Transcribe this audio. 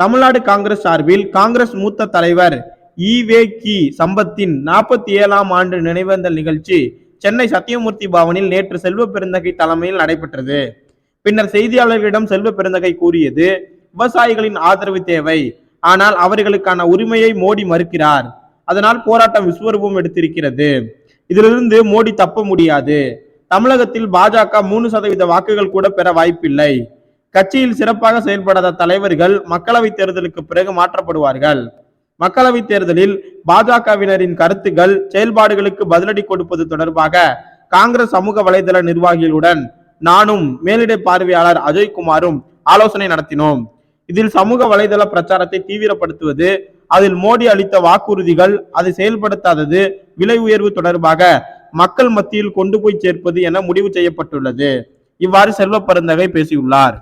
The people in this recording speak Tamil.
தமிழ்நாடு காங்கிரஸ் சார்பில் காங்கிரஸ் மூத்த தலைவர் ஈவே கி. சம்பத்தின் நாற்பத்தி ஏழாம் ஆண்டு நினைவேந்தல் நிகழ்ச்சி சென்னை சத்தியமூர்த்தி பவனில் நேற்று செல்வ பெருந்தகை தலைமையில் நடைபெற்றது. பின்னர் செய்தியாளர்களிடம் செல்வ பெருந்தகை கூறியது விவசாயிகளின் ஆதரவு தேவை. ஆனால் அவர்களுக்கான உரிமையை மோடி மறுக்கிறார். அதனால் போராட்டம் விஸ்வரூபம் எடுத்திருக்கிறது. இதிலிருந்து மோடி தப்ப முடியாது. தமிழகத்தில் பாஜக மூணு சதவீத வாக்குகள் கூட பெற வாய்ப்பில்லை. கட்சியில் சிறப்பாக செயல்படாத தலைவர்கள் மக்களவை தேர்தலுக்கு பிறகு மாற்றப்படுவார்கள். மக்களவை தேர்தலில் பாஜகவினரின் கருத்துகள் செயல்பாடுகளுக்கு பதிலடி கொடுப்பது தொடர்பாக காங்கிரஸ் சமூக வலைதள நிர்வாகிகளுடன் நானும் மேலிடை பார்வையாளர் அஜய்குமாரும் ஆலோசனை நடத்தினோம். இதில் சமூக வலைதள பிரச்சாரத்தை தீவிரப்படுத்துவது அதில் மோடி அளித்த வாக்குறுதிகள் அதை செயல்படுத்தாதது விலை உயர்வு தொடர்பாக மக்கள் மத்தியில் கொண்டு போய் சேர்ப்பது என முடிவு செய்யப்பட்டுள்ளது. இவ்வாறு செல்வ பெருந்தகை பேசியுள்ளார்.